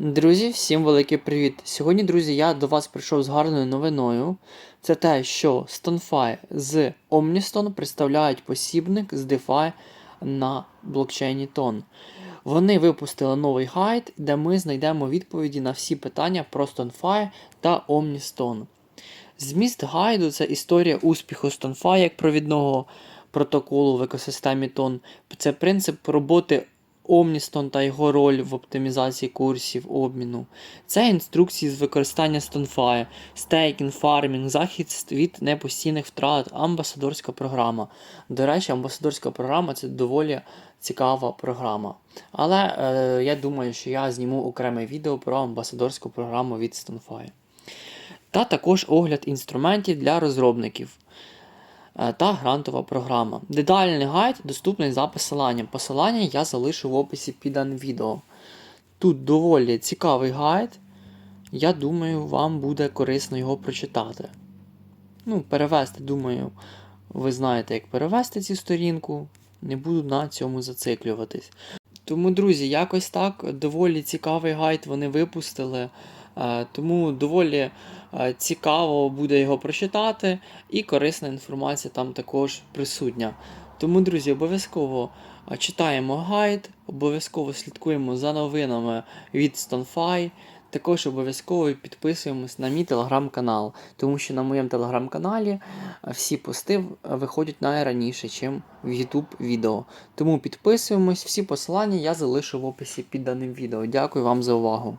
Друзі, всім великий привіт! Сьогодні, друзі, я до вас прийшов з гарною новиною. Це те, що StonFi з Omniston представляють посібник з DeFi на блокчейні Ton. Вони випустили новий гайд, де ми знайдемо відповіді на всі питання про StonFi та Omniston. Зміст гайду це історія успіху StonFi як провідного протоколу в екосистемі Ton. Це принцип роботи Omniston та його роль в оптимізації курсів обміну. Це інструкції з використання StonFi, стейкінг, фармінг, захист від непостійних втрат, амбасадорська програма. До речі, амбасадорська програма це доволі цікава програма. Але е, я думаю, що я зніму окреме відео про амбасадорську програму від StonFi. Та також огляд інструментів для розробників та грантова програма. Детальний гайд доступний за посиланням. Посилання я залишу в описі під відео. Тут доволі цікавий гайд. Я думаю, вам буде корисно його прочитати. Ну, перевести, думаю, ви знаєте, як перевести цю сторінку. Не буду на цьому зациклюватись. Тому, друзі, якось так доволі цікавий гайд вони випустили. Е, Тому доволі е, цікаво буде його прочитати, і корисна інформація там також присутня. Тому, друзі, обов'язково е, читаємо гайд, обов'язково слідкуємо за новинами від StonFi. Також обов'язково підписуємось на мій телеграм-канал, тому що на моєму телеграм-каналі всі пости виходять найраніше, ніж в YouTube відео. Тому підписуємось, всі посилання я залишу в описі під даним відео. Дякую вам за увагу.